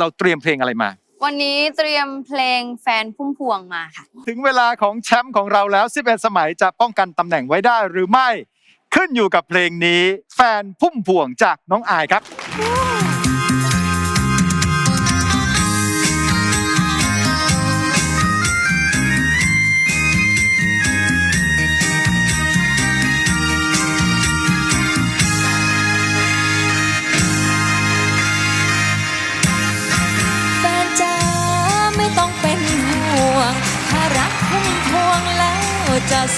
เราเตรียมเพลงอะไรมา วันนี้เตรียมเพลงแฟนพุ่มพวงมาค่ะ ถึงเวลาของแชมป์ของเราแล้ว 11 สมัยจะป้องกันตำแหน่งไว้ได้หรือไม่ ขึ้นอยู่กับเพลงนี้ แฟนพุ่มพวงจากน้องอายครับ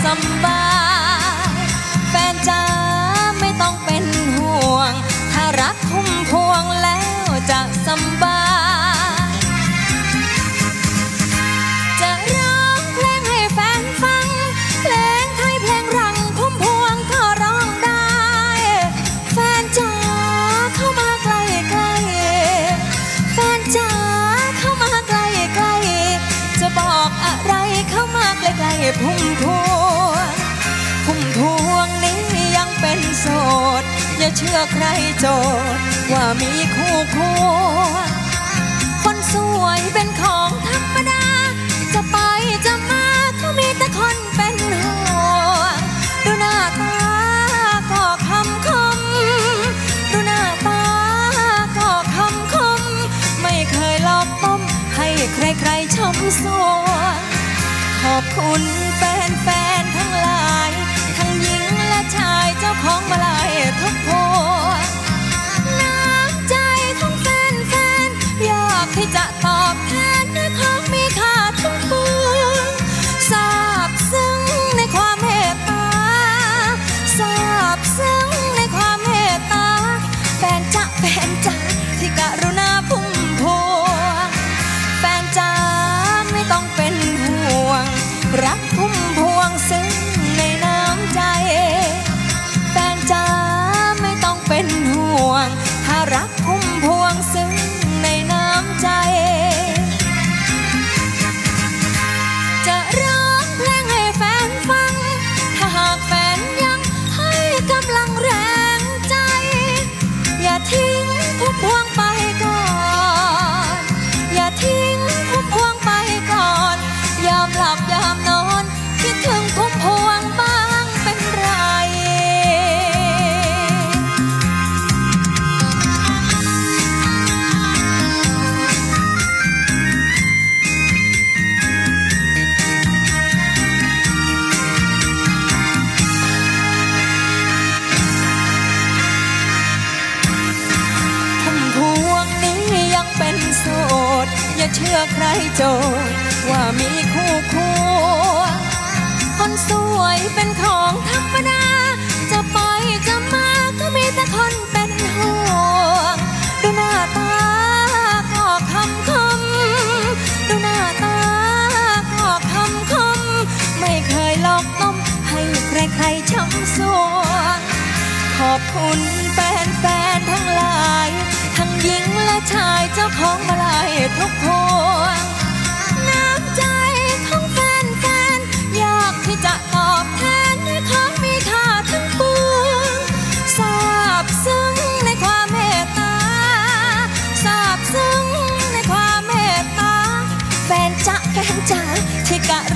สบายแฟนจ๋าไม่ต้องเป็นห่วง ถ้ารักพุ่มพวงแล้วจะสบายจะร้องเพลงให้แฟนฟัง เพลงไทยเพลงรังพุ่มพวงก็ร้องได้ แฟนจ๋าเข้ามาใกล้ใกล้แฟนจ๋าเข้ามาใกล้ใกล้จะบอกอะไรเข้ามาใกล้ๆพุ่มพวง สด อย่าเชื่อใครโจทย์ว่ามีคู่ควงคนสวยเป็นของธรรมดา จะไปจะมาก็มีแต่คนเป็นห่วงดูหน้าตาก็คำคมดูหน้าตาก็คำคม ไม่เคยหลอกต้มให้ใครๆชมสวงขอบคุณแฟนๆ เชื่อใครโจว่ามีคู่ควรคนสวยเป็นของธ ของมาลายทุกพวงน้ำใจของแฟนๆอยากที่จะตอบแทนด้วยของมีค่าทั้งปวงทราบซึ้งในความเมตตาทราบซึ้งในความเมตตา แฟนจะแฟนจ๋าที่กรุ